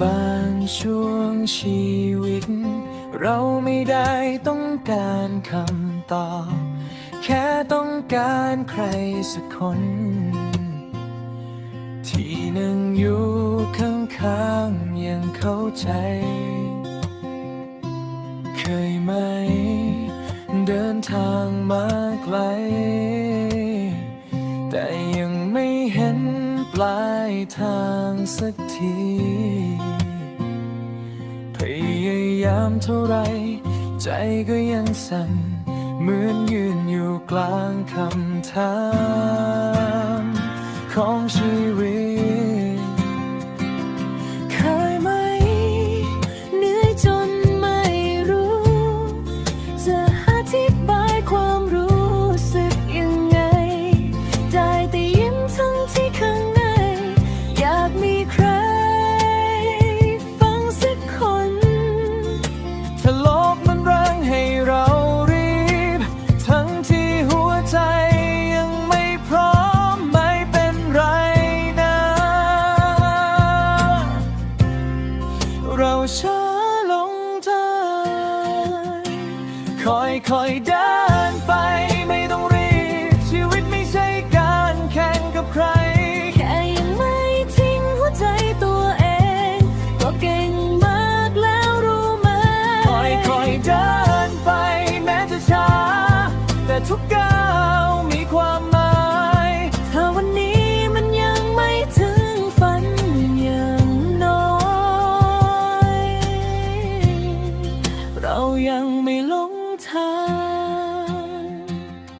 บางช่วงชีวิต เราไม่ได้ต้องการคำตอบ แค่ต้องการใครสักคน ที่นั่งอยู่ข้างๆยังเข้าใจ เคยไหม เดินทางมาไกล แต่ยังไม่เห็นปลายทางสักทีามเท่าไร ใจก็ยังสั่น เหมือนยืนอยู่กลางคำถาม ของชีวิต ค่อยค่อยเดินไป ไม่ต้องรีบ ชีวิตไม่ใช่การแข่งกับใคร แค่ยังไม่ทิ้งหัวใจตัวเอง ก็เก่งมากแล้วรู้ไหม ค่อยค่อยเดินไป แม้จะช้า แต่ทุกก้าวมีความหมาย ถ้าวันนี้มันยังไม่ถึงฝันอย่างน้อย เรายังไม่ลง 她